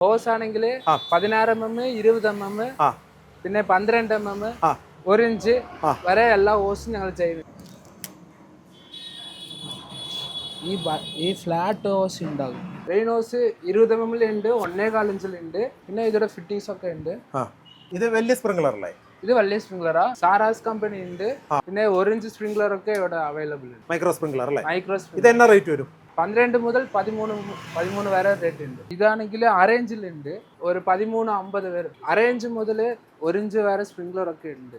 ഹോസ് ആണെങ്കിൽ. പതിനാറ് M M ഇരുപത് എം എം പിന്നെ പന്ത്രണ്ട് എം എം ഒരു ഇഞ്ച് വരെ എല്ലാ ഹോസും ഞങ്ങൾ ചെയ്യുന്നു ഈ ഈ ഫ്ലാറ്റ് ഹോസ് ഉണ്ടാകും റെയിൻ ഹോസ് ഇരുപത് എം എമ്മിലുണ്ട് ഒന്നേകാൽ ഇഞ്ചിലുണ്ട് പിന്നെ ഇതോടെ ഫിറ്റിങ്സ് ഒക്കെ ഉണ്ട് ഇത് വലിയ സ്പ്രിംഗ്ലർ അല്ലേ? ഇത് വലിയ സ്പ്രിംഗ്ലറാ സാറാസ് കമ്പനി ഉണ്ട് പിന്നെ ഒരു ഇഞ്ച് സ്പ്രിംഗ്ലർ ഒക്കെ ഇവിടെ അവൈലബിൾ മൈക്രോ സ്പ്രിംഗ്ലർ അല്ലേ? മൈക്രോ ഇത് എന്നാ റേറ്റ് വരും? പന്ത്രണ്ട് മുതൽ പതിമൂന്ന് മു- പതിമൂന്ന് വരെ റേറ്റ് ഉണ്ട് ഇതാണെങ്കിൽ അറേഞ്ചിലുണ്ട് ഒരു പതിമൂന്ന് അമ്പത് വരെ അറേഞ്ച് മുതൽ ഒരു ഇഞ്ച് വരെ സ്പ്രിംഗ്ലർ ഒക്കെ ഉണ്ട്.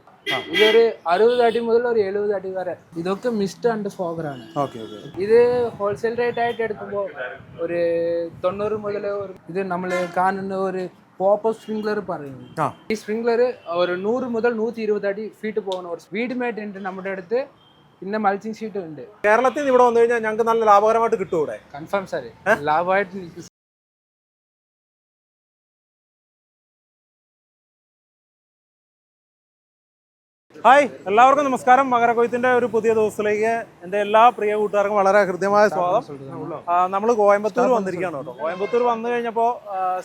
ഇതൊരു അറുപത് അടി മുതൽ ഒരു എഴുപത് അടി വരെ ഇതൊക്കെ മിസ്റ്റ് ആൻഡ് ഫോഗറാണ് ഓക്കെ ഓക്കെ. ഇത് ഹോൾസെയിൽ റേറ്റ് ആയിട്ട് എടുക്കുമ്പോൾ ഒരു തൊണ്ണൂറ് മുതൽ ഒരു ഇത് നമ്മൾ കാണുന്ന ഒരു പോപ്പ് സ്പ്രിംഗ്ലർ പറയുന്നു ആ. ഈ സ്പ്രിംഗ്ലർ ഒരു നൂറ് മുതൽ നൂറ്റി ഇരുപത് അടി ഫീറ്റ് പോകുന്ന ഒരു സ്പീഡ് മേറ്റ് ഉണ്ട് നമ്മുടെ അടുത്ത്. പിന്നെ മൾച്ചിങ് ഷീറ്റും ഉണ്ട്. കേരളത്തിൽ നിന്ന് ഇവിടെ വന്നു കഴിഞ്ഞാൽ ഞങ്ങൾക്ക് നല്ല ലാഭകരമായിട്ട് കിട്ടും ഇവിടെ. കൺഫേം സാർ ലാഭമായിട്ട് ഹായ് എല്ലാവർക്കും നമസ്കാരം. മകരക്കൊയ്ത്തിന്റെ ഒരു പുതിയ ദിവസത്തിലേക്ക് എന്റെ എല്ലാ പ്രിയ കൂട്ടുകാർക്കും വളരെ ഹൃദ്യമായ സ്വാഗതം. നമ്മൾ കോയമ്പത്തൂർ വന്നിരിക്കുകയാണ് കേട്ടോ. കോയമ്പത്തൂർ വന്നു കഴിഞ്ഞപ്പോൾ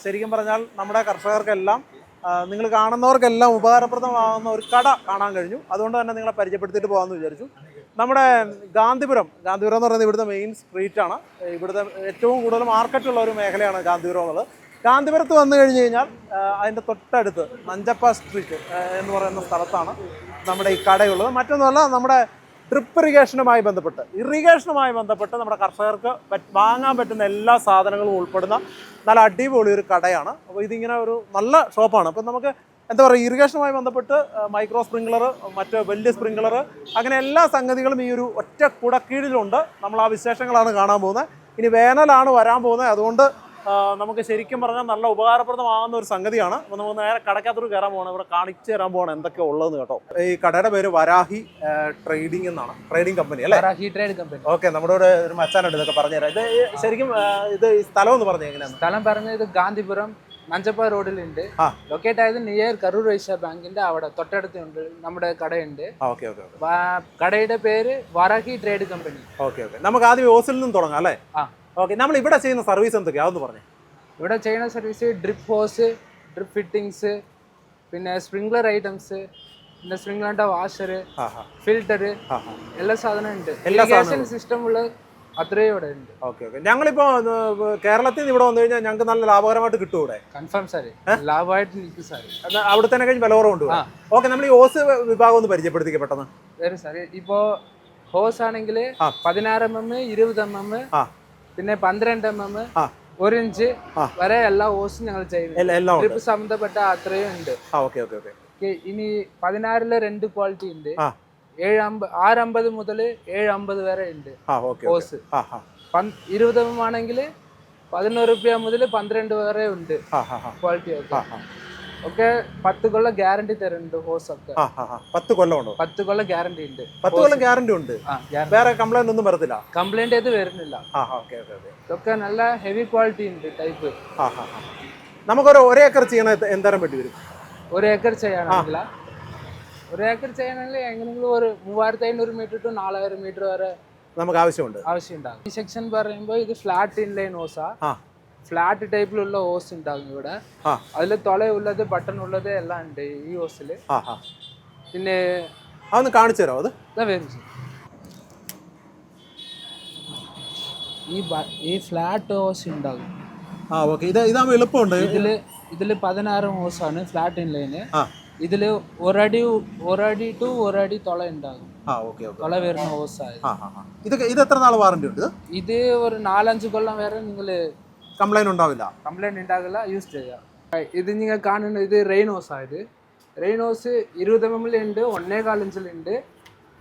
ശരിക്കും പറഞ്ഞാൽ നമ്മുടെ കർഷകർക്കെല്ലാം നിങ്ങൾ കാണുന്നവർക്കെല്ലാം ഉപകാരപ്രദമാകുന്ന ഒരു കട കാണാൻ കഴിഞ്ഞു. അതുകൊണ്ട് തന്നെ നിങ്ങളെ പരിചയപ്പെടുത്തിയിട്ട് പോകാമെന്ന് വിചാരിച്ചു. നമ്മുടെ ഗാന്ധിപുരം ഗാന്ധിപുരം എന്ന് പറയുന്നത് ഇവിടുത്തെ മെയിൻ സ്ട്രീറ്റ് ആണ്. ഇവിടുത്തെ ഏറ്റവും കൂടുതൽ മാർക്കറ്റുള്ള ഒരു മേഖലയാണ് ഗാന്ധിപുരം എന്നുള്ളത്. ഗാന്ധിപുരത്ത് വന്നു കഴിഞ്ഞ് കഴിഞ്ഞാൽ അതിന്റെ തൊട്ടടുത്ത് നഞ്ചപ്പ സ്ട്രീറ്റ് എന്ന് പറയുന്ന സ്ഥലത്താണ് നമ്മുടെ ഈ കടയുള്ളത്. മറ്റൊന്നുമല്ല നമ്മുടെ ഡ്രിപ്പ് ഇറിഗേഷനുമായി ബന്ധപ്പെട്ട്. ഇറിഗേഷനുമായി ബന്ധപ്പെട്ട് നമ്മുടെ കർഷകർക്ക് വാങ്ങാൻ പറ്റുന്ന എല്ലാ സാധനങ്ങളും ഉൾപ്പെടുന്ന നല്ല അടിപൊളി ഒരു കടയാണ്. അപ്പോൾ ഇതിങ്ങനെ ഒരു നല്ല ഷോപ്പാണ് അപ്പം നമുക്ക് എന്താ പറയുക ഇറിഗേഷനുമായി ബന്ധപ്പെട്ട് മൈക്രോ സ്പ്രിംഗ്ലർ മറ്റ് വലിയ സ്പ്രിംഗ്ലർ അങ്ങനെ എല്ലാ സംഗതികളും ഈ ഒരു ഒറ്റ കുടക്കീഴിലുണ്ട് നമ്മൾ ആ വിശേഷങ്ങളാണ് കാണാൻ പോകുന്നത്. ഇനി വേനലാണ് വരാൻ പോകുന്നത്. അതുകൊണ്ട് നമുക്ക് ശരിക്കും പറഞ്ഞാൽ നല്ല ഉപകാരപ്രദമാകുന്ന ഒരു സംഗതിയാണ്. അപ്പോൾ നമുക്ക് നേരെ കടക്കാത്തൊരു കയറാൻ പോകണം ഇവിടെ കാണിച്ചു തരാൻ പോകണം എന്തൊക്കെ ഉള്ളതെന്ന് കേട്ടോ. ഈ കടയുടെ പേര് വരാഹി ട്രേഡിംഗ് എന്നാണ്. ട്രേഡിംഗ് കമ്പനി അല്ലേ? വരാഹി ട്രേഡ് കമ്പനി ഓക്കെ നമ്മുടെ ഇവിടെ ഒരു മച്ചാനുണ്ട് ഇതൊക്കെ പറഞ്ഞുതരാം. ഇത് ശരിക്കും ഇത് സ്ഥലം എന്ന് പറഞ്ഞു എങ്ങനെയാണ് സ്ഥലം പറഞ്ഞത് ഗാന്ധിപുരം മഞ്ചപ്പ റോഡിലുണ്ട്. ലൊക്കേറ്റ് ആയത് നിയർ കരൂർ വൈശ്യ ബാങ്കിന്റെ അവിടെ. തൊട്ടടുത്തുണ്ട്. നമ്മുടെ കടയുണ്ട്. കടയുടെ പേര് Varahi trade company. Okay okay. നമുക്ക് ആദ്യം ഓസിൽ നിന്നും തുടങ്ങാം അല്ലേ? ഓക്കെ നമ്മൾ ഇവിടെ ചെയ്യുന്ന സർവീസ് എന്തൊക്കെയാന്ന് അതൊന്ന് പറഞ്ഞു. ഇവിടെ ചെയ്യുന്ന service drip hose drip fittings പിന്നെ സ്പ്രിംഗ്ലർ ഐറ്റംസ് പിന്നെ സ്പ്രിംഗ്ലറിന്റെ വാഷർ ഫിൽട്ടർ എല്ലാ സാധനവും ഉണ്ട്. ഇറിഗേഷൻ സിസ്റ്റം ഉള്ള അത്രയും ഇവിടെ ഉണ്ട്. Okay okay. ഞങ്ങളിപ്പോ കേരളത്തിൽ നിന്ന് ഇവിടെ വന്നു കഴിഞ്ഞാൽ ഞങ്ങൾക്ക് നല്ല ലാഭകരമായിട്ട് കിട്ടും ഇവിടെ കൺഫേം സാറ് ലാഭമായിട്ട് നിൽക്കും സാറ്. അത് അവിടെ തന്നെ കഴിഞ്ഞ് വില കുറവുണ്ട് ആ. ഓക്കെ നമ്മൾ ഈ ഹോസ് വിഭാഗം ഒന്ന് പരിചയപ്പെടുത്തിക്കുക പെട്ടെന്ന്. സാറ്. ഇപ്പോ ഹോസ് ആണെങ്കിൽ. പതിനാറ് എം എം ഇരുപത് എം എം പിന്നെ പന്ത്രണ്ട് എം എം ഒരു ഇഞ്ച് വരെ എല്ലാ ഹോസും ഞങ്ങൾ ചെയ്യുന്നു ട്രിപ്പ് സംബന്ധപ്പെട്ട അത്രയും ഉണ്ട്. ഇനി പതിനാറിൽ രണ്ട് ക്വാളിറ്റി ഉണ്ട്. ഏഴ് ആറ് അമ്പത് മുതൽ ഏഴ് അമ്പത് വരെ ഉണ്ട്. കോഴ്സ് ഓക്കെ ഹോസ് ആ ആ. പന്ത് ഇരുപത് എം ആണെങ്കിൽ പതിനോറ് റുപ്യ മുതൽ പന്ത്രണ്ട് വരെ ഉണ്ട്. ക്വാളിറ്റി ഒക്കെ. പത്ത് കൊല്ലം ഗ്യാരണ്ടി തരുന്നുണ്ട് ഹോസ് ഒക്കെ പത്ത് കൊല്ലം ഉണ്ടോ? പത്ത് കൊല്ലം ഗ്യാരണ്ടി ഉണ്ട്. പത്ത് കൊല്ലം ഗ്യാരണ്ടി ഉണ്ട്. വേറെ കംപ്ലൈന്റ് ഒന്നും വരത്തില്ല? കംപ്ലൈന്റ് ഏത് വരുന്നില്ല. ഇതൊക്കെ നല്ല ഹെവി ക്വാളിറ്റി ഉണ്ട് ടൈപ്പ് നമുക്ക് ഒരേക്കർ ചെയ്യണ എന്തോരം വേണ്ടി വരും? ഒരേക്കർ ചെയ്യാനാണെങ്കിൽ ഒരു ഏക്കർ ചെയ്യണമെങ്കിൽ എങ്ങനെയെങ്കിലും ഒരു മൂവായിരത്തി അഞ്ഞൂറ് മീറ്റർ ടു നാലായിരം മീറ്റർ വരെ നമുക്ക് ആവശ്യമുണ്ട്. ആവശ്യമുണ്ടാകും. ഈ സെക്ഷൻ പറയുമ്പോൾ ഇത് ഫ്ലാറ്റ് ഇൻലൈൻ ഓസാ ഫ്ലാറ്റ് ടൈപ്പിലുള്ള ഓസ് ഉണ്ടാകും ഇവിടെ. അതിൽ തുളയുള്ളത് ബട്ടൺ ഉള്ളത് എല്ലാം ഉണ്ട് ഈ ഓസിൽ പിന്നെ അതൊന്ന് കാണിച്ചു തരാമോ അത്? വരും. ഈ ഈ ഫ്ലാറ്റ് ഓസ് ഉണ്ടാകും. ആ ഓക്കെ ഇത് ഇതാകുമ്പോൾ എളുപ്പമുണ്ട്. ഇതിൽ ഇതിൽ പതിനാറ് ഓസാണ് ഫ്ലാറ്റ് ഇൻലൈന് ഇതിൽ ഒരടി ഒരടി ടു ഒരടി തുള ഉണ്ടാകും ആ ഓക്കെ ഓക്കെ. തുള വരുന്ന ഹോസ് ആ ആ ആ. ഇതൊക്കെ ഇത് എത്ര നാൾ വാറണ്ടി ഉണ്ട് ഇത്? ഒരു നാലഞ്ച് കൊല്ലം വരെ നിങ്ങൾ കംപ്ലൈന്റ് ഉണ്ടാവില്ല? കംപ്ലൈന്റ് ഉണ്ടാകില്ല യൂസ് ചെയ്യാം. ഇത് നിങ്ങൾ കാണുന്ന ഇത് റെയിൻ ഹോസാണ് ഇത്. റെയിൻ ഹോസ് ഇരുപത് എം ഉണ്ട് ഒന്നേ കാലഞ്ചിലുണ്ട്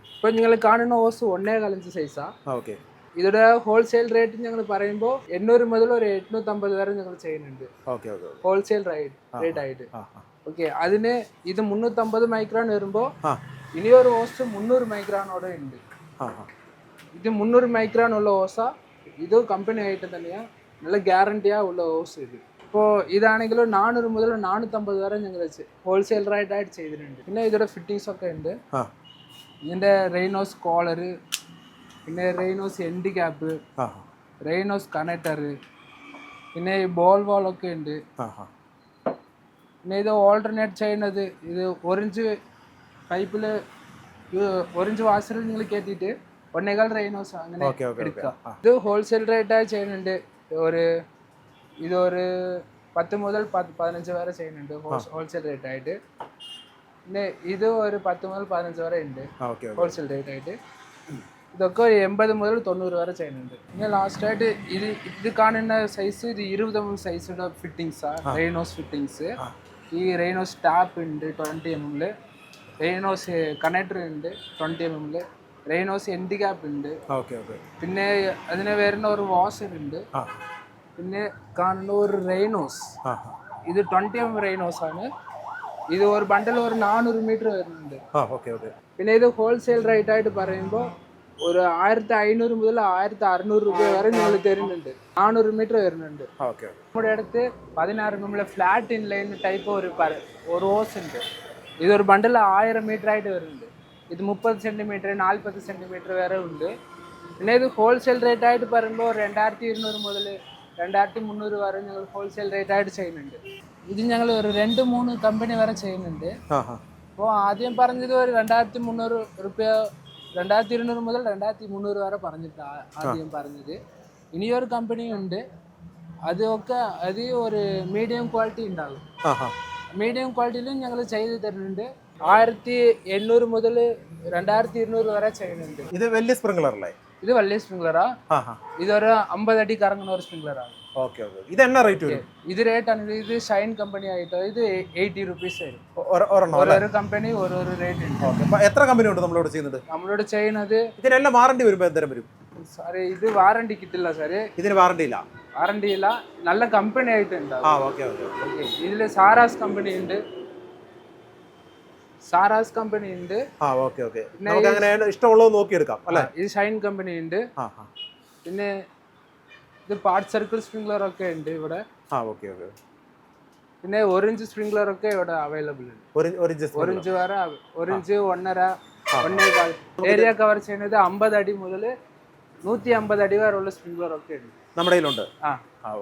ഇപ്പൊ നിങ്ങൾ കാണുന്ന ഹോസ് ഒന്നേകാൽ ഇഞ്ച് സൈസാണ് ആ. ഓക്കെ. ഇതിന്റെ ഹോൾസെയിൽ റേറ്റ് ഞങ്ങൾ പറയുമ്പോൾ എണ്ണൂറ് മുതൽ ഒരു എണ്ണൂറ്റമ്പത് വരെ ഞങ്ങൾ ചെയ്യുന്നുണ്ട്. Okay okay wholesale rate rate ആയിട്ട്. ആ ആ. ഓക്കെ അതിന് ഇത് മുന്നൂറ്റമ്പത് മൈക്രോൺ വരുമ്പോൾ ആ ഇനി ഒരു ഹോസ്റ്റ് മുന്നൂറ് മൈക്രോണോടെ ഉണ്ട് ആ ആ ഇത് മുന്നൂറ് മൈക്രോൺ ഉള്ള ഹോസ ഇത് കമ്പനി ആയിട്ട് തന്നെയാണ് നല്ല ഗ്യാരണ്ടിയാ ഉള്ള ഹോസ് ഇത് ഇപ്പോൾ ഇതാണെങ്കിൽ നാനൂറ് മുതൽ നാനൂറ്റമ്പത് വരെ ഞങ്ങൾ ഹോൾസെയിൽ റേറ്റായിട്ട് ചെയ്തിട്ടുണ്ട് പിന്നെ ഇതിയുടെ ഫിറ്റിങ്സ് ഒക്കെ ഉണ്ട്. ആ ഇതിന്റെ റെയിനോസ് കോളറ് പിന്നെ റെയിനോസ് എൻഡ് ക്യാപ്പ് ആ റെയിനോസ് കണക്ടർ പിന്നെ ഈ ബോൾ വാളൊക്കെ ഉണ്ട്. ആ ആ. പിന്നെ ഇത് ഓൾട്ടർനേറ്റ് ചെയ്യുന്നത് ഇത് ഒറിഞ്ച് പൈപ്പിൽ ഒറിഞ്ച് വാഷറിൽ നിങ്ങൾ കയറ്റിയിട്ട് ഒന്നേകാൽ റെയിനോസ് അങ്ങനെ എടുക്കുക ഇത് ഹോൾസെയിൽ റേറ്റായി ചെയ്യുന്നുണ്ട് ഒരു ഇത് ഒരു പത്ത് മുതൽ പത്ത് പതിനഞ്ച് വരെ ചെയ്യുന്നുണ്ട് ഹോൾസെയിൽ റേറ്റ് ആയിട്ട്. പിന്നെ ഇത് ഒരു പത്ത് മുതൽ പതിനഞ്ച് വരെ ഉണ്ട് ഹോൾസെയിൽ റേറ്റ് ആയിട്ട്. ഇതൊക്കെ ഒരു എൺപത് മുതൽ തൊണ്ണൂറ് വരെ ചെയ്യുന്നുണ്ട് പിന്നെ ലാസ്റ്റായിട്ട് ഇത് ഇത് കാണുന്ന സൈസ് ഇത് ഇരുപത് സൈസുള്ള ഫിറ്റിങ്സാണ് റെയിനോസ് ഫിറ്റിങ്സ് ഈ റെയിനോസ് ടാപ്പ് ഉണ്ട് ട്വന്റി എം എമ്മിൽ റെയിനോസ് കണക്ടർ ഉണ്ട് ട്വന്റി എം എമ്മിൽ റെയിനോസ് എൻഡി ക്യാപ്പ് ഉണ്ട് ഓക്കെ ഓക്കെ പിന്നെ അതിന് വരുന്ന ഒരു വാഷർ ഉണ്ട് ആ പിന്നെ കാണുന്ന ഒരു റെയിനോസ് ആ ഇത് ട്വന്റി എം റെയിനോസ് ആണ്. ഇത് ഒരു ബണ്ടിൽ ഒരു നാനൂറ് മീറ്റർ വരുന്നുണ്ട് ആ ഓക്കെ ഓക്കെ പിന്നെ ഇത് ഹോൾസെയിൽ റേറ്റ് ആയിട്ട് പറയുമ്പോൾ ഒരു ആയിരത്തി അഞ്ഞൂറ് മുതൽ ആയിരത്തി അറുന്നൂറ് രൂപ വരെ നിങ്ങൾ തരുന്നുണ്ട് നാനൂറ് മീറ്റർ വരുന്നുണ്ട് ആ ഓക്കെ നമ്മുടെ അടുത്ത് പതിനാറ് നമ്മളെ ഫ്ലാറ്റ് ഇൻ ലൈൻ ടൈപ്പ് ഒരു പര- ഒരു റോസ് ഉണ്ട്. ഇതൊരു ബണ്ടിൽ ആയിരം മീറ്റർ ആയിട്ട് വരുന്നുണ്ട്. ഇത് മുപ്പത് സെന്റിമീറ്റർ നാൽപ്പത് സെന്റിമീറ്റർ വരെ ഉണ്ട്. പിന്നെ ഇത് ഹോൾസെയിൽ റേറ്റ് ആയിട്ട് പറയുമ്പോൾ രണ്ടായിരത്തി ഇരുന്നൂറ് മുതൽ രണ്ടായിരത്തി മുന്നൂറ് വരെ ഞങ്ങൾ ഹോൾസെയിൽ റേറ്റ് ആയിട്ട് ചെയ്യുന്നുണ്ട്. ഇത് ഞങ്ങൾ ഒരു രണ്ട് മൂന്ന് കമ്പനി വരെ ചെയ്യുന്നുണ്ട്. ആ ആ അപ്പോൾ ആദ്യം പറഞ്ഞത് ഒരു രണ്ടായിരത്തി മുന്നൂറ് റുപ്യ രണ്ടായിരത്തി ഇരുന്നൂറ് മുതൽ രണ്ടായിരത്തി മുന്നൂറ് വരെ പറഞ്ഞിട്ട് ആ- ആദ്യം പറഞ്ഞത് ഇനിയൊരു കമ്പനി ഉണ്ട് അതൊക്കെ അത് ഒരു മീഡിയം ക്വാളിറ്റി ഉണ്ടാകും ആ ആ മീഡിയം ക്വാളിറ്റിയിലും ഞങ്ങൾ ചെയ്ത് തരുന്നുണ്ട്. ആയിരത്തി എണ്ണൂറ് മുതൽ രണ്ടായിരത്തി ഇരുന്നൂറ് വരെ ചെയ്യുന്നുണ്ട്. ഇത് വലിയ സ്പ്രിംഗ്ലർ അല്ലേ? ഇത് വലിയ സ്പ്രിംഗ്ലറാ ആ. ആ ഇതൊരു അമ്പത് അടി കറങ്ങുന്ന ഒരു സ്പ്രിംഗ്ലറാണ് ഓക്കെ ഓക്കെ ഇത് എന്നാ റേറ്റ് വരും? ഇത് റേറ്റ് ആണ് ഇത് ഷൈൻ കമ്പനി ആയിട്ട് ഇത് എയ്റ്റി റുപ്പീസ് വരും. ഓരോരോ കമ്പനി ഓരോരോ റേറ്റ് ഉണ്ട്. എത്ര കമ്പനി ഉണ്ട് നമ്മളോട് ചെയ്യുന്നത്? നമ്മളോട് ചെയ്യുന്നത് ഇതിനെല്ലാം വാറണ്ടി വരുമ്പോൾ എന്തരം വരും? സാറ് ഇത് വാറണ്ടി കിട്ടില്ല സാറ്. ഇതിന് വാറണ്ടി ഇല്ല? വാറണ്ടി ഇല്ല. നല്ല കമ്പനി ആയിട്ടുണ്ടാവും. ആ ഓക്കെ ഓക്കെ ഇതിൽ സാറാസ് കമ്പനി ഉണ്ട്. സാറാസ് കമ്പനി ഉണ്ട്. ആ ഓക്കെ ഓക്കെ. നമുക്ക് അങ്ങനെ ഇഷ്ടമുള്ളത് നോക്കിയെടുക്കാം അല്ലേ? ഇത് ഷൈൻ കമ്പനി ഉണ്ട്. പിന്നെ ഇത് പാർട്ട് സർക്കിൾ സ്പ്രിംഗ്ലർ ഒക്കെ ഉണ്ട് ഇവിടെ. ആ ഓക്കെ ഓക്കെ പിന്നെ ഓറഞ്ച് സ്പ്രിംഗ്ലർ ഒക്കെ ഇവിടെ അവൈലബിൾ ഉണ്ട്. ഓറഞ്ച് ഓറഞ്ച് വരെ ഓറഞ്ച് ഒന്നര ഒന്നേകാൽ ഏരിയ കവർ ചെയ്യുന്നത് അമ്പത് അടി മുതൽ നൂറ്റി അമ്പത് അടി വരെ ഉള്ള സ്പ്രിംഗ്ലർ ഒക്കെ ഉണ്ട്. നമ്മുടെ കയ്യിലുണ്ട്? ആ.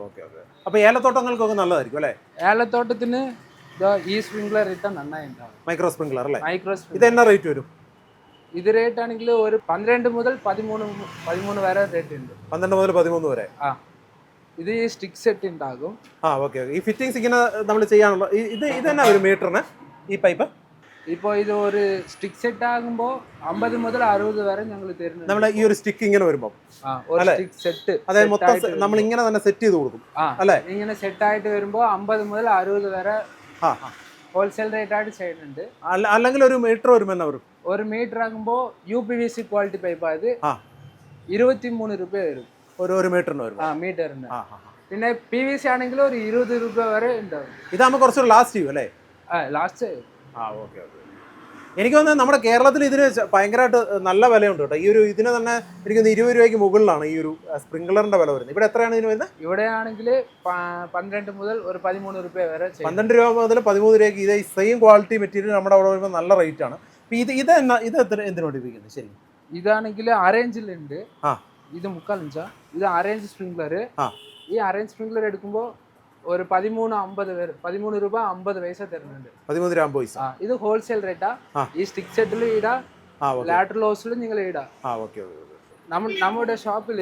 ഓക്കെ ഓക്കെ അപ്പൊ ഏലത്തോട്ടങ്ങൾക്കൊക്കെ നല്ലതായിരിക്കും അല്ലേ? ഏലത്തോട്ടത്തിന് ഈ സ്പ്രിംഗ്ലർ ഇട്ടാൽ നന്നായി ഉണ്ടാവും. മൈക്രോ സ്പ്രിംഗ്ലർ അല്ലേ? മൈക്രോ ഇത് എന്നാ റേറ്റ് വരും? ഇത് റേറ്റ് ആണെങ്കിൽ ഒരു പന്ത്രണ്ട് മുതൽ പതിമൂന്ന് പതിമൂന്ന് വരെ റേറ്റ് ഉണ്ട്. പന്ത്രണ്ട് മുതൽ പതിമൂന്ന് വരെ? ആ. ഇത് ഈ സ്റ്റിക്ക് സെറ്റ് ഉണ്ടാകും ആ ഓക്കെ ഈ ഫിറ്റിങ്സ് ഇങ്ങനെ നമ്മൾ ചെയ്യാനുള്ള ഇത് ഇത് തന്നെ ഒരു മീറ്ററിന് ഈ പൈപ്പ് ഇപ്പോൾ ഇത് ഒരു സ്റ്റിക്ക് സെറ്റ് ആകുമ്പോൾ അമ്പത് മുതൽ അറുപത് വരെ ഞങ്ങൾ തരുന്നത് നമ്മൾ ഈ ഒരു സ്റ്റിക്ക് ഇങ്ങനെ വരുമ്പോൾ സെറ്റ് അതായത് മൊത്തം നമ്മൾ ഇങ്ങനെ തന്നെ സെറ്റ് ചെയ്ത് കൊടുക്കും. അല്ലേ? ഇങ്ങനെ സെറ്റ് ആയിട്ട് വരുമ്പോൾ അമ്പത് മുതൽ അറുപത് വരെ. ഹോൾസെയിൽ റേറ്റ് ആയിട്ട് ചെയ്യുന്നുണ്ട്. അല്ല അല്ലെങ്കിൽ ഒരു മീറ്റർ വരുമ്പോൾ എന്നാ വരും? ഒരു மீட்டர் ആകുമ്പോൾ யூபிவிசி குவாலிட்டி பைப் ஆகுது ക്വാളിറ്റി மூணு ரூபாய் வரும் ഇരുപത്തി മൂന്ന് രൂപ വരും. ഒരു ഒരു മീറ്ററിന് വരും ആ മീറ്ററിന്. പിന്നെ പി വി സി ആണെങ്കിൽ ഒരു ഇരുപത് രൂപ വരെ ഉണ്ടാവും. ഇതാകുമ്പോൾ കുറച്ചൊരു ലാസ്റ്റ് ചെയ്യും അല്ലേ? ലാസ്റ്റ് ആ ഓക്കെ ഓക്കെ എനിക്ക് തോന്നുന്നത് നമ്മുടെ കേരളത്തിൽ ഇതിന് ഭയങ്കരമായിട്ട് നല്ല വിലയുണ്ട് കേട്ടോ. ഈ ഒരു ഇതിന് തന്നെ എനിക്ക് ഇരുപത് രൂപയ്ക്ക് മുകളിലാണ് ഈ ഒരു സ്പ്രിംഗ്ലറിന്റെ വില വരുന്നത്. ഇവിടെ എത്രയാണ് ഇതിന് വരുന്നത്? ഇവിടെ ആണെങ്കിൽ പന്ത്രണ്ട് മുതൽ ഒരു പതിമൂന്ന് രൂപ വരെ പന്ത്രണ്ട് രൂപ മുതൽ പതിമൂന്ന് രൂപയ്ക്ക് ഇതേ സെയിം ക്വാളിറ്റി മെറ്റീരിയൽ നമ്മുടെ അവിടെ വരുമ്പോൾ നല്ല റേറ്റ് ആണ്. ഇത് ഇത് എന്നാ ഇത് എത്ര എന്തിനു പഠിപ്പിക്കുന്നത് ശരി. ഇതാണെങ്കിൽ അറേഞ്ചിലുണ്ട് ആ. ഇത് മുക്കാൽ ഇഞ്ചാ. ഇത് അറേഞ്ച് സ്പ്രിംഗ്ലർ ആ. ഈ അറേഞ്ച് സ്പ്രിംഗ്ലർ എടുക്കുമ്പോൾ ഒരു പതിമൂന്ന് അമ്പത് പേര് പതിമൂന്ന് രൂപ അമ്പത് പൈസ തരുന്നുണ്ട്. പതിമൂന്ന് രൂപ പൈസ. ആ ഇത് ഹോൾസെയിൽ റേറ്റാ ആ. ഈ സ്റ്റിക് സെറ്റിലും ഇടാ ആ ഓക്കെ. ലാറ്ററൽ ഹോസിലും നിങ്ങൾ ഇടാ. ആ ഓക്കെ ഓക്കെ നമ്മ നമ്മുടെ ഷോപ്പിൽ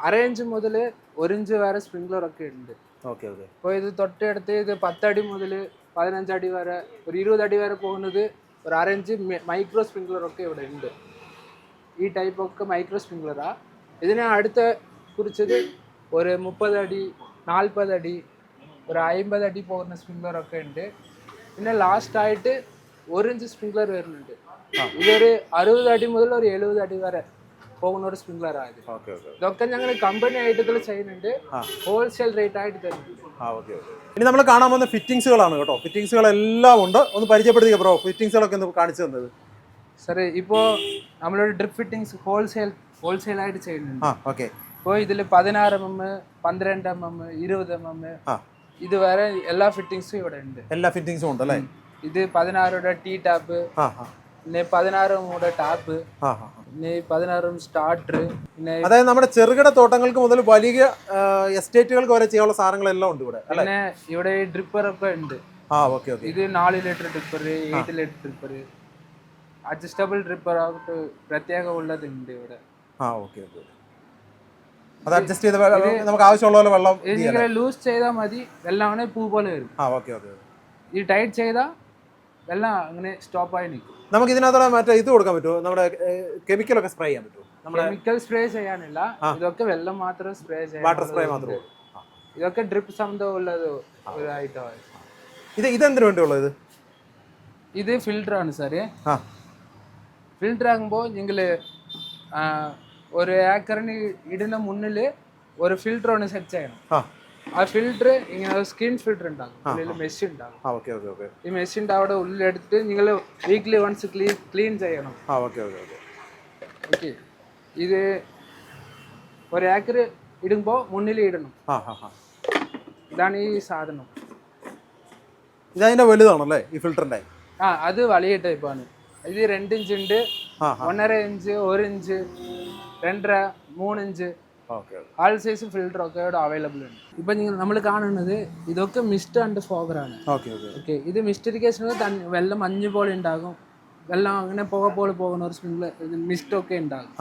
അറേഞ്ച് മുതൽ ഒരിഞ്ച് വരെ സ്പ്രിംഗ്ലർ ഒക്കെ ഉണ്ട് ഓക്കെ ഓക്കെ. അപ്പോൾ ഇത് തൊട്ടടുത്ത് ഇത് പത്തടി മുതൽ പതിനഞ്ചടി വരെ ഒരു ഇരുപത് അടി വരെ പോകുന്നത് ഒരു അറേഞ്ച് മൈക്രോ സ്പ്രിംഗ്ലർ ഒക്കെ ഇവിടെ ഉണ്ട്. ഈ ടൈപ്പ് ഒക്കെ മൈക്രോ സ്പ്രിംഗ്ലറാ ഇതിനെ അടുത്ത കുറിച്ചത് ഒരു മുപ്പത് അടി നാൽപ്പത് അടി ഒരു അമ്പത് അടി പോകുന്ന സ്പ്രിംഗ്ലർ ഒക്കെ ഉണ്ട്. പിന്നെ ലാസ്റ്റ് ആയിട്ട് ഓറഞ്ച് സ്പ്രിംഗ്ലർ വരുന്നുണ്ട്. ഇതൊരു അറുപത് അടി മുതൽ ഒരു എഴുപത് അടി വരെ പോകുന്ന ഒരു സ്പ്രിംഗ്ലറാണ് ആയത് ഇതൊക്കെ ഞങ്ങൾ കമ്പനി ആയിട്ട് ചെയ്യുന്നുണ്ട്. ഹോൾസെയിൽ റേറ്റ് ആയിട്ട് തരുന്നുണ്ട്. ഇനി നമ്മൾ കാണാൻ പോകുന്ന ഫിറ്റിംഗ്സുകളാണ് കേട്ടോ. ഫിറ്റിംഗ്സുകൾ എല്ലാം ഉണ്ട്. ഒന്ന് പരിചയപ്പെടുത്തിയ ബ്രോ. ഫിറ്റിംഗ്സുകളൊക്കെ ഒന്ന് കാണിച്ചു തന്നത്. സാറേ ഇപ്പോൾ നമ്മളൊരു ഡ്രിപ്പ് ഫിറ്റിംഗ്സ് ഹോൾസെയിൽ ഹോൾസെയിൽ ആയിട്ട് ചെയ്യുന്നുണ്ട്. ഓക്കെ. ഇപ്പോൾ ഇതിൽ പതിനാറ് എം എം പന്ത്രണ്ട് എം എം ഇരുപത് എം എം. ഇതുവരെ എല്ലാ ഫിറ്റിംഗ്സും ഇവിടെ ഉണ്ട്. എല്ലാ ഫിറ്റിംഗ്സും ഉണ്ട് അല്ലേ ഇത് പതിനാറുടെ ടീ ടാപ്പ് പിന്നെ പതിനാറ് മൂടെ ടാപ്പ്. പിന്നെ പതിനാറും സ്റ്റാർട്ടർ. പിന്നെ അതായത് നമ്മുടെ ചെറുകിട തോട്ടങ്ങൾക്ക് മുതൽ വലിയ എസ്റ്റേറ്റുകൾക്ക് വരെ ചെയ്യാനുള്ള സാധനങ്ങളെല്ലാം ഉണ്ട് ഇവിടെ പിന്നെ ഇവിടെ ഡ്രിപ്പർ ഒക്കെ ഉണ്ട്. ആ ഓക്കെ ഓക്കെ. ഇത് നാല് litre dripper eight litre dripper adjustable dripper ആയിട്ട് പ്രത്യേക ഉള്ളതുണ്ട് ഇവിടെ. ആ ഓക്കെ ഓക്കെ അത് അഡ്ജസ്റ്റ് ചെയ്ത് നമുക്ക് ആവശ്യമുള്ള പോലെ വെള്ളം ഇത് ലൂസ് ചെയ്താൽ മതി. വെള്ളം അങ്ങനെ പൂ പോലെ വരും. ആ ഓക്കെ ഓക്കെ ഈ ടൈറ്റ് ചെയ്താൽ വെള്ളം അങ്ങനെ സ്റ്റോപ്പ് ആയി നിൽക്കും. നമുക്ക് ഇതിനകത്തോടെ മറ്റേ ഇത് കൊടുക്കാൻ പറ്റുമോ? നമ്മുടെ കെമിക്കൽ ഒക്കെ സ്പ്രേ ചെയ്യാൻ പറ്റുമോ? നമ്മുടെ കെമിക്കൽ സ്പ്രേ ചെയ്യാനില്ല. ഇതൊക്കെ വെള്ളം മാത്രം സ്പ്രേ ചെയ്യാം വാട്ടർ സ്പ്രേ മാത്രമേ ഉള്ളൂ. ഇതൊക്കെ ഡ്രിപ്പ് സംബന്ധം ഉള്ളത് ഒരു ഐറ്റമാണ് ഇത് ഇതെന്തിനു വേണ്ടിയുള്ളത് ഇത്? ഇത് ഫിൽറ്റർ ആണ് സാർ ഫിൽട്ടർ ഫിൽറ്റർ ആകുമ്പോൾ നിങ്ങൾ ഒരു ഏക്കറിന് ഇടുന്ന മുന്നിൽ ഒരു ഫിൽറ്റർ ഒന്ന് സെറ്റ് ചെയ്യണം. ആ ഫിൽട്ടർ ഇങ്ങനെ സ്കിൻ ഫിൽട്ടർ ഉണ്ടാകും. ഉള്ളിൽ മെഷ് ഉണ്ടാകും. ആ ഓക്കെ ഓക്കെ ഓക്കെ ഈ മെഷീന്റെ അവിടെ ഉള്ളിലെടുത്ത് നിങ്ങൾ വീക്ക്ലി വൺസ് ക്ലീൻ ക്ലീൻ ചെയ്യണം. ആ ഓക്കെ ഓക്കെ ഓക്കെ ഓക്കെ ഇത് ഒരു ഏക്കർ ഇടുമ്പോൾ മുന്നിൽ ഇടണം. ആ ആ ആ. ഇതാണ് ഈ സാധനം. ഇതതിന്റെ വലുതാണല്ലേ ഈ ഫിൽറ്ററിന്റെ ആ അത് വലിയ ടൈപ്പാണ് ഇത് രണ്ട് ഇഞ്ച് ഉണ്ട്. ആ ഒന്നര ഇഞ്ച് ഒരു ഇഞ്ച് രണ്ടര മൂന്ന് ഇഞ്ച് ആൾ സൈസ് ഫിൽറ്റർ ഒക്കെ ഇവിടെ അവൈലബിൾ ഉണ്ട്. ഇപ്പൊ നമ്മൾ കാണുന്നത് ഇതൊക്കെ മിസ്റ്റ് ആൻഡ് ഫോഗറാണ് ആണ്. ഓക്കെ ഇത് മിസ്റ്റിരിക്കേഷൻ വെള്ളം മഞ്ഞ് പോലെ ഉണ്ടാകും. വെള്ളം അങ്ങനെ പുക പോലെ പോകുന്ന ഒരു സ്പ്രിംഗ് മിസ്റ്റ് ഒക്കെ ഉണ്ടാകും.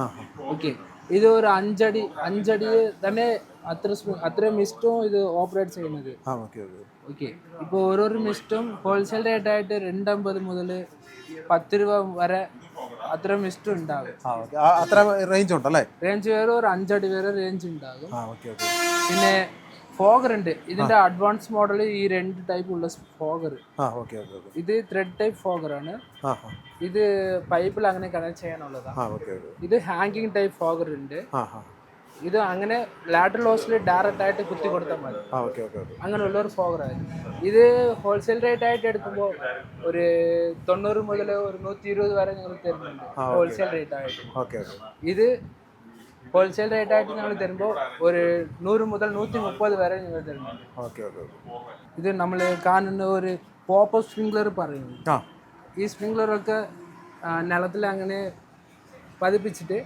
ഓക്കെ ഇത് ഒരു അഞ്ചടി അഞ്ചടി തന്നെ അത്ര അത്ര മിസ്റ്റും ഇത് ഓപ്പറേറ്റ് ചെയ്യുന്നത്. ഓക്കെ ഇപ്പോൾ ഓരോരോ മിസ്റ്റും ഹോൾസെയിൽ റേറ്റ് ആയിട്ട് രണ്ടമ്പത് മുതൽ പത്ത് രൂപ വരെ അത്ര മിസ്റ്റും ഉണ്ടാകും ആ ഓക്കെ. അത്ര റേഞ്ച് ഉണ്ടല്ലേ? റേഞ്ച് വേറെ ഒരു അഞ്ചടി വരെ റേഞ്ച് ഉണ്ടാകും. ആ ഓക്കെ ഓക്കെ. പിന്നെ ഫോഗർ ഉണ്ട്. ഇതിന്റെ അഡ്വാൻസ് മോഡൽ ഈ രണ്ട് ടൈപ്പ് ഉള്ള ഫോഗർ. ആ ഓക്കെ ഓക്കെ ഓക്കെ. ഇത് ത്രെഡ് ടൈപ്പ് ഫോഗർ ആണ്. ആ ആ. ഇത് പൈപ്പിൽ അങ്ങനെ കണക്ട് ചെയ്യാനുള്ളതാണ് ആ ഓക്കെ ഓക്കെ. ഇത് ഹാങ്കിങ് ടൈപ്പ് ഫോഗർ ഉണ്ട്. ആ ആ. ഇത് അങ്ങനെ ലാറ്റർ ലോസിൽ ഡയറക്റ്റ് ആയിട്ട് കുത്തി കൊടുത്താൽ മതി. ആ ഓക്കെ ഓക്കെ ഓക്കെ അങ്ങനെയുള്ള ഒരു ഫോഗർ ആയിരുന്നു ഇത്. ഹോൾസെയിൽ റേറ്റ് ആയിട്ട് എടുക്കുമ്പോൾ ഒരു തൊണ്ണൂറ് മുതൽ ഒരു നൂറ്റി ഇരുപത് വരെ ഞങ്ങൾ തരുന്നുണ്ട് ഹോൾസെയിൽ റേറ്റ് ആയിട്ട്. ഓക്കെ ഓക്കെ ഇത് ഹോൾസെയിൽ റേറ്റ് ആയിട്ട് ഞങ്ങൾ തരുമ്പോൾ ഒരു നൂറ് മുതൽ നൂറ്റി മുപ്പത് വരെ ഞങ്ങൾ തരുന്നുണ്ട്. ഓക്കെ ഓക്കെ ഓക്കെ ഇത് നമ്മൾ കാണുന്ന ഒരു പോപ്പ് സ്പ്രിംഗ്ലർ പറയുന്നു. ആ. ഈ സ്പ്രിംഗ്ലറൊക്കെ നിലത്തിൽ അങ്ങനെ പതിപ്പിച്ചിട്ട്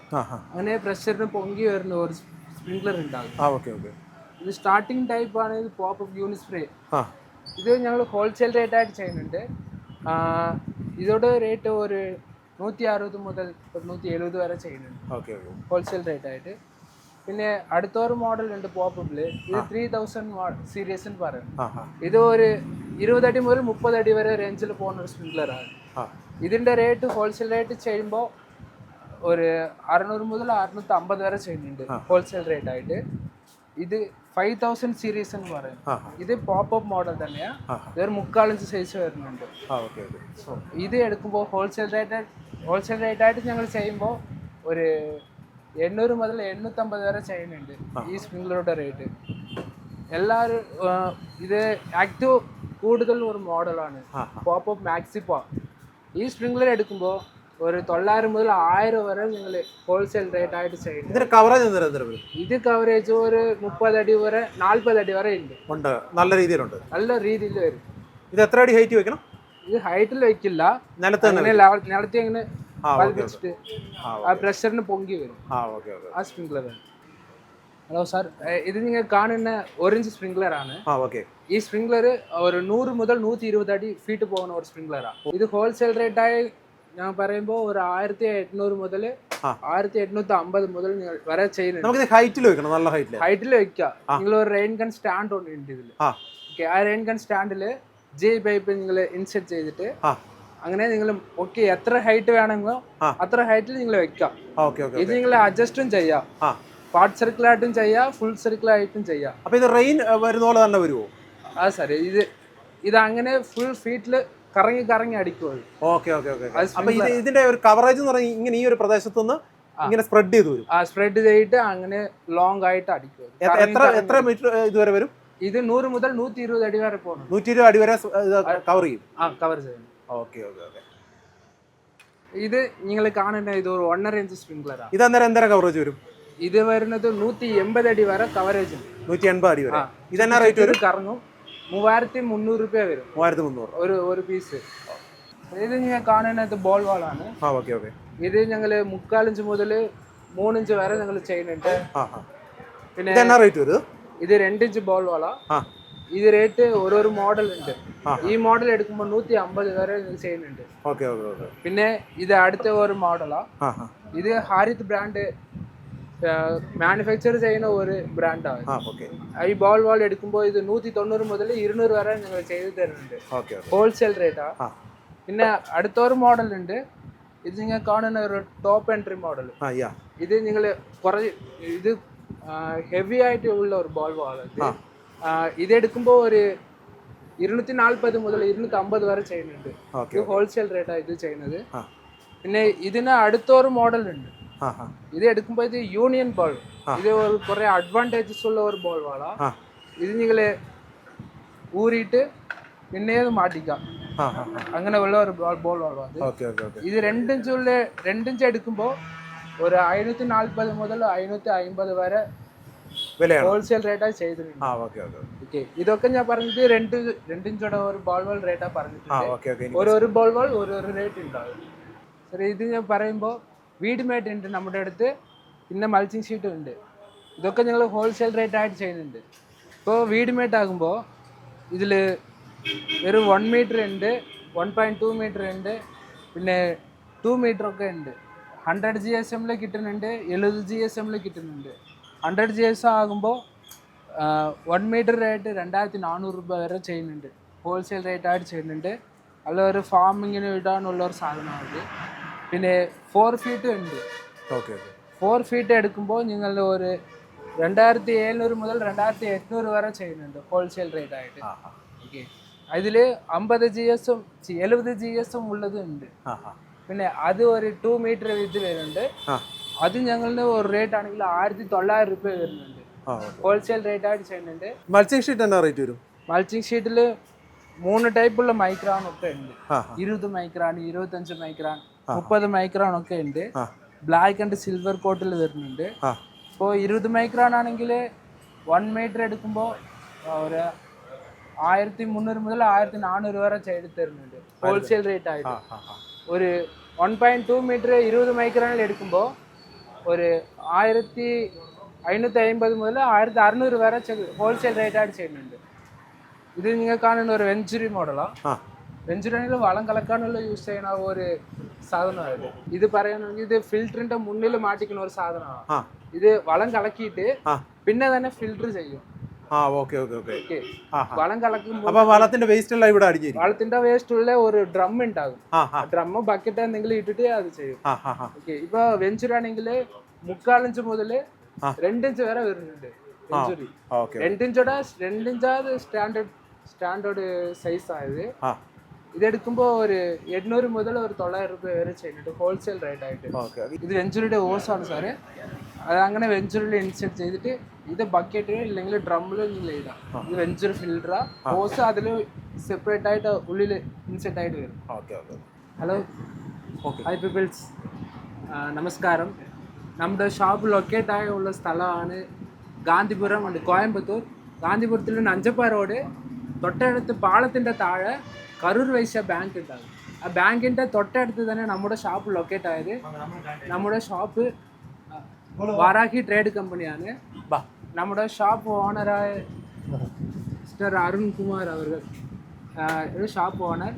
അങ്ങനെ പ്രഷറിന് പൊങ്കി വരുന്ന ഒരു സ്പ്രിംഗ്ലർ ഉണ്ടാകും ആ ഓക്കെ ഓക്കെ ഇത് സ്റ്റാർട്ടിങ് ആണ് ഇത് പോപ്പ് യൂണി സ്പ്രേ ആ. ഇത് ഞങ്ങൾ ഹോൾസെയിൽ റേറ്റ് ആയിട്ട് ചെയ്യുന്നുണ്ട്. ഇതോടെ റേറ്റ് ഒരു നൂറ്റി അറുപത് മുതൽ നൂറ്റി എഴുപത് വരെ ചെയ്യുന്നുണ്ട്. ഹോൾസെയിൽ റേറ്റ് ആയിട്ട്. പിന്നെ അടുത്തൊരു മോഡൽ ഉണ്ട് പോപ്പിൾ ഇത് ത്രീ തൗസൻഡ് സീരീസ് എന്ന് പറയും. ഇത് ഒരു ഇരുപതടി മുതൽ മുപ്പതടി വരെ റേഞ്ചിൽ പോകുന്ന ഒരു സ്പ്രിംഗ്ലറാണ് ഇതിന്റെ റേറ്റ് ഹോൾസെയിൽ റേറ്റ് ചെയ്യുമ്പോൾ ഒരു അറുന്നൂറ് മുതൽ അറുന്നൂറ്റി അമ്പത് വരെ ചെയ്യുന്നുണ്ട് ഹോൾസെയിൽ റേറ്റ് ആയിട്ട്. ഇത് ഫൈവ് തൗസൻഡ് സീരീസ് എന്ന് പറയും. ഇത് പോപ്പ് അപ്പ് മോഡൽ തന്നെയാണ് ഇതൊരു മുക്കാലഞ്ച് സൈസ് വരുന്നുണ്ട്. സോ ഇത് എടുക്കുമ്പോൾ ഹോൾസെയിൽ റേറ്റ് ഹോൾസെയിൽ റേറ്റ് ആയിട്ട് ഞങ്ങൾ ചെയ്യുമ്പോൾ ഒരു എണ്ണൂറ് മുതൽ എണ്ണൂറ്റമ്പത് വരെ ചെയ്യുന്നുണ്ട് ഈ സ്പ്രിംഗ്ലറുടെ റേറ്റ് എല്ലാവരും ഇത് ആക്റ്റീവ് കൂടുതൽ ഒരു മോഡലാണ് പോപ്പ് അപ്പ് മാക്സിപ്പോ ഈ സ്പ്രിംഗ്ലർ എടുക്കുമ്പോൾ ഒരു തൊള്ളായിരം മുതൽ ആയിരം വരെ നിങ്ങൾ ഹോൾസെയിൽ റേറ്റ് ആയിട്ട് ചെയ്യുന്നു ഇതിന്റെ കവറേജ് ഇത് കവറേജ് ഒരു മുപ്പത് അടി വരെ നാൽപ്പത് അടി വരെ ഉണ്ട്. ഉണ്ട്. നല്ല രീതിയിലുണ്ട്. നല്ല രീതിയിൽ വരും. ഇത് എത്ര അടി ഹൈറ്റ് വെക്കണം? ഇത് ഹൈറ്റിൽ വെക്കില്ല. നിലത്ത് നിലത്തി അങ്ങനെ പതിപ്പിച്ചിട്ട് ആ പ്രഷറിന് പൊങ്കി വരും. ആ സ്പ്രിംഗ്ലർ ഹലോ സാർ ഇത് നിങ്ങൾ കാണുന്ന ഓറഞ്ച് സ്പ്രിംഗ്ലർ ആണ്. ഈ സ്പ്രിംഗ്ലർ ഒരു നൂറ് മുതൽ നൂറ്റി ഇരുപത് അടി ഫീറ്റ് പോകുന്ന ഒരു സ്പ്രിംഗ്ലറാണ് ഇത് ഹോൾസെയിൽ റേറ്റായി ഞാൻ പറയുമ്പോൾ ഒരു ആയിരത്തി എണ്ണൂറ് മുതൽ ആയിരത്തി എണ്ണൂറ്റി അമ്പത് മുതൽ നിങ്ങൾ വരെ ചെയ്യുന്നുണ്ട്. നമുക്ക് ഹൈറ്റിൽ വെക്കണം നല്ല ഹൈറ്റിൽ ഹൈറ്റിൽ വെക്കുക നിങ്ങൾ ഒരു റെയിൻ ഗൺ സ്റ്റാൻഡ് ഉണ്ട് ഇതിൽ ആ. ഓക്കെ ആ റെയിൻ ഗൺ സ്റ്റാൻഡിൽ ജെ പൈപ്പ് നിങ്ങൾ ഇൻസെർട്ട് ചെയ്തിട്ട് അങ്ങനെ നിങ്ങൾ ഓക്കെ എത്ര ഹൈറ്റ് വേണമെങ്കിലോ അത്ര ഹൈറ്റിൽ നിങ്ങൾ വെക്കാം. ഇത് നിങ്ങൾ അഡ്ജസ്റ്റും ചെയ്യാം. പാർട്ട് സർക്കിൾ ആയിട്ടും ചെയ്യാം ഫുൾ സർക്കിൾ ആയിട്ടും ചെയ്യാം. അപ്പൊ ഇത് റെയിൻ വരുന്ന പോലെ തന്നെ വരുമോ ആ സാറേ ഇത് ഇത് അങ്ങനെ ഫുൾ ഫീറ്റിൽ കറങ്ങി കറങ്ങി അടിക്കുമത് ഓക്കെ ഓക്കെ ഓക്കെ അപ്പൊ ഇത് ഇതിന്റെ ഒരു കവറേജ് എന്ന് പറഞ്ഞാൽ ഇങ്ങനെ ഈ ഒരു പ്രദേശത്തു നിന്ന് ഇങ്ങനെ സ്പ്രെഡ് ചെയ്ത് വരും. സ്പ്രെഡ് ചെയ്തിട്ട് അങ്ങനെ ലോങ് ആയിട്ട് അടിക്കും എത്ര എത്ര മീറ്റർ ഇതുവരെ വരും? ഇത് നൂറ് മുതൽ നൂറ്റി ഇരുപത് അടി വരെ പോകണം നൂറ്റി ഇരുപത് അടി വരെ കവർ ചെയ്യും. ആ കവർ ചെയ്യും. Okay okay okay. ഇത് നിങ്ങൾ കാണുന്ന ഇത് ഒരു ഒന്നര ഇഞ്ച് സ്പ്രിംഗ്ലറാണ് ഇത് അന്നേരം എന്തര കവറേജ് വരും? ഇത് വരുന്നത് നൂറ്റി എൺപത് അടി വരെ കവറേജ് നൂറ്റി എൺപത് അടി വരെ. ഇതെന്നാ റേറ്റ് വരും? കറങ്ങും. മൂവായിരത്തി മുന്നൂറ് രൂപ വരും. മൂവായിരത്തി മുന്നൂറ് ഒരു ഒരു പീസ്. ഇത് ഞാൻ കാണുന്നത് ബോൾ വാളാണ് ആ ഓക്കെ ഓക്കെ ഇത് ഞങ്ങൾ മുക്കാലഞ്ച് മുതൽ മൂന്നിഞ്ച് വരെ ഞങ്ങൾ ചെയ്യുന്നുണ്ട്. പിന്നെ ഇത് റേറ്റ് വരും? ഇത് രണ്ടിഞ്ച് ബോൾ വാള ഇത് റേറ്റ് ഓരോരോ മോഡൽ ഉണ്ട്. ഈ മോഡൽ എടുക്കുമ്പോൾ നൂറ്റി അമ്പത് വരെ ചെയ്യുന്നുണ്ട്. ഓക്കെ ഓക്കെ ഓക്കെ പിന്നെ ഇത് അടുത്ത ഒരു മോഡലാ ഇത് ഹാരിത് ബ്രാൻഡ് മാനുഫാക്ചർ ചെയ്യുന്ന ഒരു ബ്രാൻഡാണ് ആ ഓക്കെ ഈ ബോൾ വാൾ എടുക്കുമ്പോൾ ഇത് നൂറ്റി തൊണ്ണൂറ് മുതൽ ഇരുന്നൂറ് വരെ ഞങ്ങൾ ചെയ്ത് തരുന്നുണ്ട് ഓക്കെ ഓക്കെ ഹോൾസെയിൽ റേറ്റാ ആ പിന്നെ അടുത്തൊരു മോഡൽ ഉണ്ട് ഇത് നിങ്ങൾ കാണുന്ന ഒരു ടോപ്പ് എൻട്രി മോഡൽ ആ യാ ഇത് നിങ്ങൾ കുറേ ഇത് ഹെവി ആയിട്ട് ഉള്ള ഒരു ബോൾ വാൾ ആ. ഇത് എടുക്കുമ്പോൾ ഒരു ഇരുന്നൂറ്റി നാൽപ്പത് മുതൽ ഇരുന്നൂറ്റി അമ്പത് വരെ ചെയ്യുന്നുണ്ട് ഓക്കെ ഇത് ഹോൾസെയിൽ റേറ്റാണ് ഇത് ചെയ്യുന്നത് ആ പിന്നെ ഇതിന് അടുത്തൊരു മോഡൽ ഉണ്ട് ഇത് എടുക്കുമ്പോൾ ഇത് യൂണിയൻ ബോൾ. ഒരു കുറേ അഡ്വാന്റേജസ് ഉള്ള ഒരു ബോൾ വാളാ ഇത് നിങ്ങൾ ഊരിയിട്ട് പിന്നെയത് മാറ്റിക്കാം അങ്ങനെ ഉള്ള ഒരു ബോൾ വാളാ അത്. ഇത് രണ്ടിഞ്ചുള്ള രണ്ടിഞ്ച് എടുക്കുമ്പോൾ ഒരു അയിനൂറ്റി നാൽപ്പത് മുതൽ അയിനൂറ്റി അമ്പത് വരെ ഹോൾസെയിൽ റേറ്റായി ചെയ്തിട്ടുണ്ട്. ഇതൊക്കെ ഞാൻ പറഞ്ഞത് രണ്ട് രണ്ടിഞ്ചോടെ ഒരു ബോൾ ബോൾ റേറ്റാ പറഞ്ഞിട്ടുണ്ട്. ഓരോ ഓക്കെ. ഓരോരോ ബോൾ വാൾ ഓരോരോ റേറ്റ് ഉണ്ടാവും ഇത് ഞാൻ പറയുമ്പോൾ വീട് മേറ്റ് ഉണ്ട് നമ്മുടെ അടുത്ത് പിന്നെ മൾച്ചിങ് ഷീറ്റും ഉണ്ട്. ഇതൊക്കെ ഞങ്ങൾ ഹോൾസെയിൽ റേറ്റ് ആയിട്ട് ചെയ്യുന്നുണ്ട്. ഇപ്പോൾ വീട് മേറ്റ് ആകുമ്പോൾ ഇതിൽ ഒരു വൺ മീറ്റർ ഉണ്ട് വൺ പോയിന്റ് ടു മീറ്റർ ഉണ്ട് പിന്നെ ടു മീറ്റർ ഒക്കെ ഉണ്ട്. ഹൺഡ്രഡ് ജി എസ് എമ്മിൽ കിട്ടുന്നുണ്ട് എഴുപത് ജി എസ് എമ്മിൽ കിട്ടുന്നുണ്ട്. ഹൺഡ്രഡ് ജി എസ് ആകുമ്പോൾ വൺ മീറ്റർ റേറ്റ് രണ്ടായിരത്തി നാനൂറ് രൂപ വരെ ചെയ്യുന്നുണ്ട്. ഹോൾസെയിൽ റേറ്റ് ആയിട്ട് ചെയ്യുന്നുണ്ട്. അല്ല ഒരു ഫാമിങ്ങിന് ഇടാനുള്ള ഒരു സാധനമാണ് പിന്നെ ഫോർ ഫീറ്റ് ഉണ്ട്. ഓക്കെ ഓക്കെ ഫോർ ഫീറ്റ് എടുക്കുമ്പോൾ നിങ്ങൾ ഒരു രണ്ടായിരത്തി എഴുന്നൂറ് മുതൽ രണ്ടായിരത്തി എണ്ണൂറ് വരെ ചെയ്യുന്നുണ്ട് ഹോൾസെയിൽ റേറ്റ് ആയിട്ട്. ഓക്കെ അതിൽ അമ്പത് ജി എസും എഴുപത് ജി എസും ഉള്ളത് ഉണ്ട്. പിന്നെ അത് ഒരു ടു മീറ്റർ ഇത് വരുന്നുണ്ട്. അത് ഞങ്ങളുടെ ഒരു റേറ്റ് ആണെങ്കിൽ ആയിരത്തി തൊള്ളായിരം രൂപ വരുന്നുണ്ട്. ഹോൾസെയിൽ റേറ്റ് ആയിട്ട് ചെയ്യുന്നുണ്ട്. മൾച്ചിങ് ഷീറ്റ് എന്നാ റേറ്റ് വരും? മൾച്ചിങ് ഷീറ്റിൽ മൂന്ന് ടൈപ്പുള്ള മൈക്രാൻ ഒക്കെ ഉണ്ട്. ഇരുപത് മൈക്രാൻ ഇരുപത്തഞ്ച് മൈക്രോൺ മുപ്പത് മൈക്രോൺ ഒക്കെ ഉണ്ട്. ആ. ബ്ലാക്ക് ആൻഡ് സിൽവർ കോട്ടിൽ വരുന്നുണ്ട്. ആ. ഇപ്പോൾ ഇരുപത് മൈക്രോൺ ആണെങ്കിൽ വൺ മീറ്റർ എടുക്കുമ്പോൾ ഒരു ആയിരത്തി മുന്നൂറ് മുതൽ ആയിരത്തി നാനൂറ് വരെ ചെയ്ത് തരുന്നുണ്ട്. ഹോൾസെയിൽ റേറ്റ് ആയിട്ട്. ആ ആ ആ. ഒരു വൺ പോയിന്റ് ടു മീറ്റർ ഇരുപത് മൈക്രോണിൽ എടുക്കുമ്പോൾ ഒരു ആയിരത്തി അഞ്ഞൂറ്റി അമ്പത് മുതൽ ആയിരത്തി അറുന്നൂറ് വരെ ഹോൾസെയിൽ റേറ്റ് ആയിട്ട് ചെയ്യുന്നുണ്ട്. ഇത് നിങ്ങൾ കാണുന്ന ഒരു വെഞ്ചുറി മോഡലാണ് ആ. വെഞ്ചുറി ആണെങ്കിൽ വളം കലക്കാനുള്ള യൂസ് ചെയ്യുന്ന ഒരു സാധനമാണ് ഇത് പറയുകയാണെങ്കിൽ ഇത് ഫിൽറ്ററിന്റെ മുന്നിൽ മാറ്റിക്കുന്ന ഒരു സാധനമാണ്. ഇത് വളം കലക്കിയിട്ട് പിന്നെ തന്നെ ഫിൽറ്റർ ചെയ്യും. ആ ഓക്കെ. ഓക്കെ ഓക്കെ വളം കലക്കുമ്പോൾ അപ്പൊ വളത്തിന്റെ വേസ്റ്റ് എല്ലാം ഇവിടെ അടിഞ്ഞിരിക്കും. വളത്തിന്റെ വേസ്റ്റ് ഉള്ള ഒരു ഡ്രം ഉണ്ടാകും. ഡ്രമ്മ് ബക്കറ്റ് എന്തെങ്കിലും ഇട്ടിട്ട് അത് ചെയ്യും. ഓക്കെ. ഇപ്പൊ വെഞ്ചുരാണെങ്കിൽ മുക്കാലിഞ്ച് മുതൽ ആ. രണ്ടിഞ്ച് വരെ വരുന്നുണ്ട് ഓക്കെ രണ്ടിഞ്ചോടെ രണ്ടിഞ്ചാത് സ്റ്റാൻഡേർഡ് സ്റ്റാൻഡേർഡ് സൈസ് ആയത് ആ ഇതെടുക്കുമ്പോൾ ഒരു എണ്ണൂറ് മുതൽ ഒരു തൊള്ളായിരം രൂപ വരെ ചെയ്യുന്നുണ്ട്. ഹോൾസെയിൽ റേറ്റ് ആയിട്ട്. ഓക്കെ. ഇത് വെഞ്ചുറിയുടെ ഓസ് ആണ് സാറ്. അത് അങ്ങനെ വെഞ്ചുറിയിൽ ഇൻസെർട്ട് ചെയ്തിട്ട് ഇത് ബക്കറ്റ് ഇല്ലെങ്കിൽ ഡ്രമ്മിൽ നിങ്ങൾ ഇടാം. ഇത് വെഞ്ചുറി ഫിൽറ്ററാ ഓസ് അതിൽ സെപ്പറേറ്റ് ആയിട്ട് ഉള്ളിൽ ഇൻസെർട്ട് ആയിട്ട് വരും. Okay okay. Hello. Okay. Hi peoples നമസ്കാരം. നമ്മുടെ ഷോപ്പ് ലൊക്കേറ്റ് ആയ ഉള്ള സ്ഥലമാണ് ഗാന്ധിപുരം. ഉണ്ട്. കോയമ്പത്തൂർ. ഗാന്ധിപുരത്തിൽ നഞ്ചപ്പ റോഡ് തൊട്ടടുത്ത് പാളത്തിന്റെ താഴെ കരൂർ വൈശ്യ ബാങ്ക് ഉണ്ടാകും ആ ബാങ്കിൻ്റെ തൊട്ടടുത്ത് തന്നെ നമ്മുടെ ഷോപ്പ് ലൊക്കേറ്റ് ആയത് നമ്മുടെ ഷോപ്പ് വാരാഹി ട്രേഡ് കമ്പനിയാണ് ബാ നമ്മുടെ ഷോപ്പ് ഓണറായ മിസ്റ്റർ അരുൺ കുമാർ അവർ ഒരു ഷോപ്പ് ഓണർ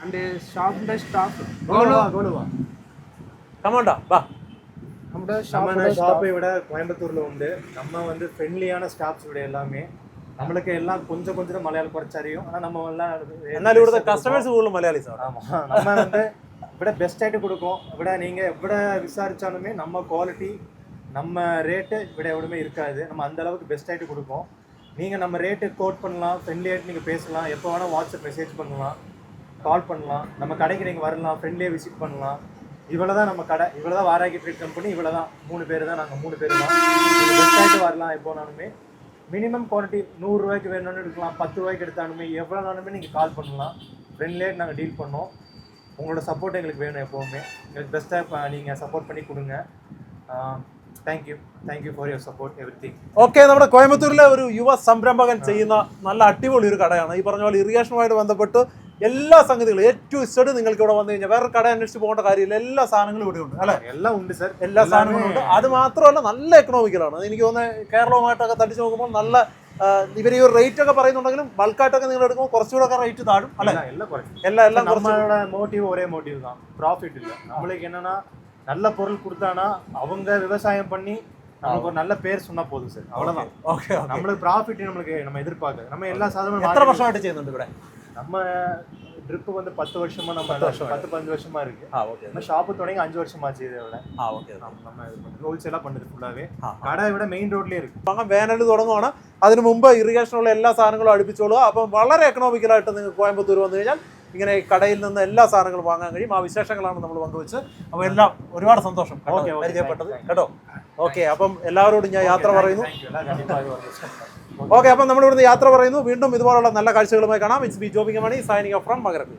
ആൻഡ് ഷോപ്പിൻ്റെ സ്റ്റാഫ് കമോണ്ടാ ബാ നമ്മുടെ நம்ம ஷாப்போட ஷாப் ഇവിടെ கோயம்புத்தூர்ல உண்டு நம்ம வந்து ஃப்ரெண்ட்லியான ஸ்டாஃப்ஸ் ഇവിടെ எல்லாமே நம்மளுக்கு எல்லாம் கொஞ்சம் கொஞ்சம் மலையாளம் குறைச்சாரியும் ஆனால் நம்ம எல்லாம் എന്നാൽ ഇവിടുത്തെ കസ്റ്റമേഴ്സ് കൂടുതലും മലയാളീസ് ആണ് ஆமாம் நம்ம வந்து ഇവിടെ பெஸ்ட் ஆகிட்டு கொடுக்கும். ഇവിടെ நீங்கள் எவ்வளோ விசாரித்தாலுமே நம்ம குவாலிட்டி நம்ம ரேட்டு ഇവിടെ எவ்வளவுமே இருக்காது. நம்ம அந்த அளவுக்கு பெஸ்ட் ஆகிட்டு கொடுக்கும். நீங்கள் நம்ம ரேட்டு கோட் பண்ணலாம் ஃப்ரெண்ட்லியாக நீங்கள் பேசலாம். எப்போ வேணால் வாட்ஸ்அப் மெசேஜ் பண்ணலாம் கால் பண்ணலாம். நம்ம கடைக்கு நீங்கள் வரலாம் ஃப்ரெண்ட்லியாக விசிட் பண்ணலாம். இவ்வளோ தான் நம்ம கடை. இவ்வளோ தான் வாராகி ட்ரீட் கம்பெனி இவ்வளோ தான் மூணு பேர் தான் நாங்கள் மூணு பேர் தான். பெஸ்ட் ஆகிட்டு வரலாம் எப்போனாலுமே மினிமம் குவாலிட்டி நூறுரூவாய்க்கு வேணும்னு எடுக்கலாம் பத்து ரூபாய்க்கு எடுத்தாலுமே எவ்வளோ நாளுமே நீங்கள் கால் பண்ணலாம் ஃப்ரெண்ட்லியே நாங்கள் டீல் பண்ணோம் உங்களோட சப்போர்ட் எங்களுக்கு வேணும் எப்போவுமே எங்களுக்கு பெஸ்ட்டாக நீங்கள் சப்போர்ட் பண்ணி கொடுங்க ah thank you thank you for your support everything okay നമ്മുടെ കോയമ്പത്തൂരിലെ ഒരു യുവ സംരംഭകൻ ചെയ്യുന്ന നല്ല അടിപൊളി ഒരു കടയാണ് ഈ പറഞ്ഞ പോലെ ഇറിഗേഷനുമായിട്ട് ബന്ധപ്പെട്ട് എല്ലാ സംഗതികളും ഏറ്റവും ഇഷ്ടം നിങ്ങൾക്ക് ഇവിടെ വന്നു കഴിഞ്ഞാൽ വേറെ കട അന്വേഷിച്ച് പോകേണ്ട കാര്യമില്ല എല്ലാ സാധനങ്ങളും ഇവിടെ ഉണ്ട് അല്ലെ എല്ലാം ഉണ്ട് സർ എല്ലാ സാധനങ്ങളും ഉണ്ട് അത് മാത്രമല്ല നല്ല എക്കണോമിക്കലാണ് എനിക്ക് തോന്നുന്നത് കേരളവുമായിട്ടൊക്കെ തടിച്ച് നോക്കുമ്പോൾ നല്ല ഇവർ ഈ റേറ്റ് ഒക്കെ പറയുന്നുണ്ടെങ്കിലും ബൾക്കായിട്ടൊക്കെ നിങ്ങൾ എടുക്കുമ്പോൾ കുറച്ചുകൂടെ ഒക്കെ റേറ്റ് താഴും അല്ലെ எல்லாம் எல்லாம் குறைக்கும் എല്ലാം എല്ലാം കുറച്ച് நம்மளோட மோட்டிவ் ஒரே மோட்டிவ் தான் ப்ராஃபிட் இல்லை நம்மளுக்கு என்னன்னா நல்ல பொருள் கொடுத்தானா அவங்க விவசாயம் பண்ணி நமக்கு ஒரு நல்ல பேர் சொன்னா போதும் சார் அவ்வளவுதான் ഓക്കെ ഓക്കെ நம்மளுக்கு ப்ராஃபிட் நம்மளுக்கு நம்ம எதிர்பார்க்க நம்ம எல்லா എത്ര சாதனமும் വർഷമായിട്ട് ചെയ്യുന്നുണ്ട് ഇവിടെ நம்ம ட்ரிப் வந்து பத்து வருஷமா நம்ம பத்து வருஷம் பத்து பதினஞ்சு வருஷமா இருக்கு ആ ഓക്കെ நம்ம ஷாப்பு தொடங்கி அஞ்சு வருஷமாச்சு இதை விட ആ ഓക്കെ நம்ம நம்ம ஹோல்சேலா பண்ணுது ஃபுல்லாவே ആ. கடை விட மெயின் ரோட்லயே இருக்கு വാങ്ങാൻ വേനൽ തുടങ്ങുവാണ് അതിന് മുമ്പ് ഇറിഗേഷനുള്ള എല്ലാ സാധനങ്ങളും അടുപ്പിച്ചോളുക അപ്പം വളരെ എക്കണോമിക്കലായിട്ട് നിങ്ങൾക്ക് കോയമ്പത്തൂർ വന്നു കഴിഞ്ഞാൽ ഇങ്ങനെ കടയിൽ നിന്ന് എല്ലാ സാധനങ്ങളും വാങ്ങാൻ കഴിയും. ആ വിശേഷങ്ങളാണ് നമ്മൾ പങ്കുവെച്ച് അപ്പോൾ എല്ലാം ഒരുപാട് സന്തോഷം പരിചയപ്പെട്ടത്. കേട്ടോ? ഓക്കെ അപ്പം എല്ലാവരോടും ഞാൻ യാത്ര പറയുന്നു. ഓക്കെ അപ്പം നമ്മളിവിടുന്ന് യാത്ര പറയുന്നു. വീണ്ടും ഇതുപോലുള്ള നല്ല കാഴ്ചകളുമായി കാണാം. It's B jobbing money signing off from മകരപ്പി